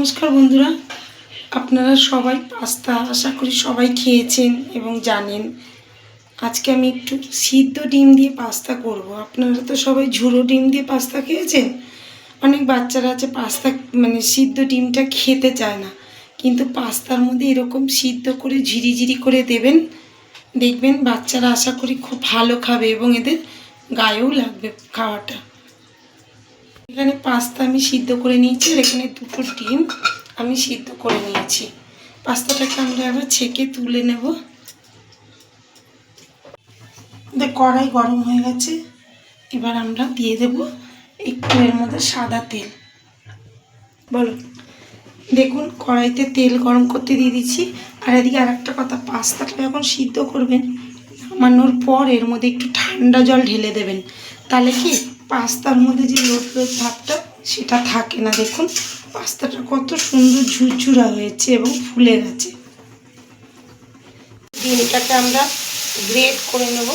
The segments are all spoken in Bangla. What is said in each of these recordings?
নমস্কার বন্ধুরা। আপনারা সবাই পাস্তা আশা করি সবাই খেয়েছেন এবং জানেন। আজকে আমি একটু সিদ্ধ ডিম দিয়ে পাস্তা করব। আপনারা তো সবাই ঝুড়ো ডিম দিয়ে পাস্তা খেয়েছেন? অনেক বাচ্চারা আছে পাস্তা মানে সিদ্ধ ডিমটা খেতে চায় না। কিন্তু পাস্তার মধ্যে এরকম সিদ্ধ করে ঝিরিঝিরি করে দেবেন। দেখবেন বাচ্চারা আশা করি খুব ভালো খাবে এবং এদের গায়েও লাগবে খাওয়াটা। এখানে পাস্তা আমি সিদ্ধ করে নিয়েছি আর এখানে দুটো ডিম আমি সিদ্ধ করে নিয়েছি। পাস্তাটাকে আমরা এবার ছেঁকে তুলে নেব। কড়াই গরম হয়ে গেছে। এবার আমরা দিয়ে দেব একটু এর মধ্যে সাদা তেল। বলো। দেখুন, কড়াইতে তেল গরম করতে দিয়ে দিচ্ছি। আর এদিকে আর একটা কথা, পাস্তাটা যখন সিদ্ধ করবেন, নামানোর পর এর মধ্যে একটু ঠান্ডা জল ঢেলে দেবেন। তাহলে কি? পাস্তার মধ্যে যে লোদ লোদ ভাবটা, সেটা থাকে না। দেখুন, পাস্তাটা কত সুন্দর ঝুরঝুরা হয়েছে এবং ফুলে গেছে। ডিমটাকে আমরা গ্রেট করে নেব।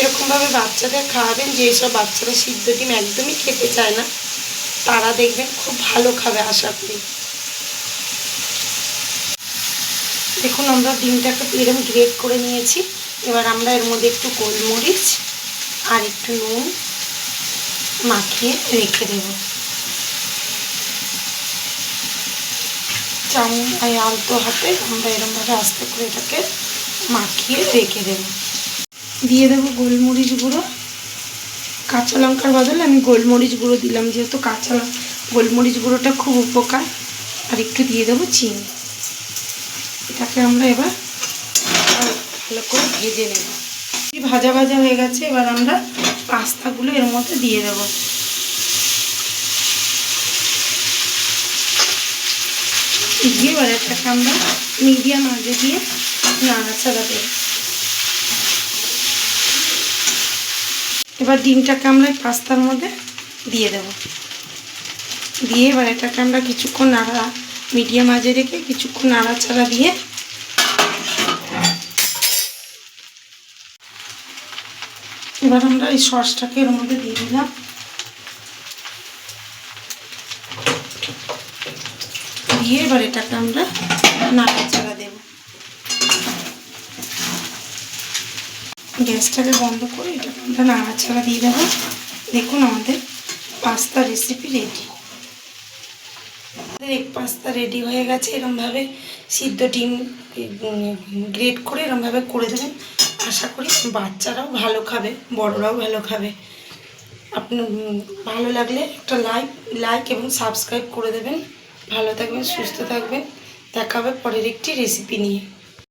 এরকমভাবে বাচ্চাদের খাওয়াবেন যেসব বাচ্চারা সিদ্ধ ডিম একদমই খেতে চায় না, তারা দেখবেন খুব ভালো খাবে আশা করি। দেখুন, আমরা ডিমটাকে এরকম গ্রেট করে নিয়েছি। এবার আমরা এর মধ্যে একটু গোলমরিচ আর একটু নুন মাখিয়ে রেখে দেব। এই আলতো হাতে আমরা এরমভাবে আস্তে করে এটাকে মাখিয়ে রেখে দেব। দিয়ে দেবো গোলমরিচ গুঁড়ো। কাঁচা লঙ্কার বদলে আমি গোলমরিচ গুঁড়ো দিলাম, যেহেতু কাঁচা গোলমরিচ গুঁড়োটা খুব উপকার। আর একটু দিয়ে দেবো চিনি। এটাকে আমরা এবার ভালো করে ভেজে নেব। ভাজা ভাজা হয়ে গেছে, এবার আমরা পাস্তাগুলো এর মধ্যে দিয়ে দেব। দিয়ে এবার এটাকে আমরা মিডিয়াম আগে দিয়ে নাড়াচাড়া দেব। এবার ডিমটাকে আমরা পাস্তার মধ্যে দিয়ে দেব। দিয়ে এবার এটাকে আমরা কিছুক্ষণ নাড়া, মিডিয়াম আজে রেখে কিছুক্ষণ নাড়াচাড়া দিয়ে এবার আমরা এই সসটাকে এর মধ্যে দিয়ে দিলাম। দিয়ে এবার এটাকে আমরা নাড়াচাড়া দেব। গ্যাসটাকে বন্ধ করে এটাকে আমরা নাড়াচাড়া দিয়ে দেবো। দেখুন আমাদের pasta recipe ready egg pasta ready হয়ে গেছে, এরমভাবে সিদ্ধ ডিম গ্রেট করে এরমভাবে করে দেবেন। আশা করি বাচ্চারাও ভালো খাবে, বড়রাও ভালো খাবে। আপনি ভালো লাগলে একটা লাইক লাইক এবং সাবস্ক্রাইব করে দেবেন। ভালো থাকবেন, সুস্থ থাকবেন। দেখা হবে পরের একটি রেসিপি নিয়ে।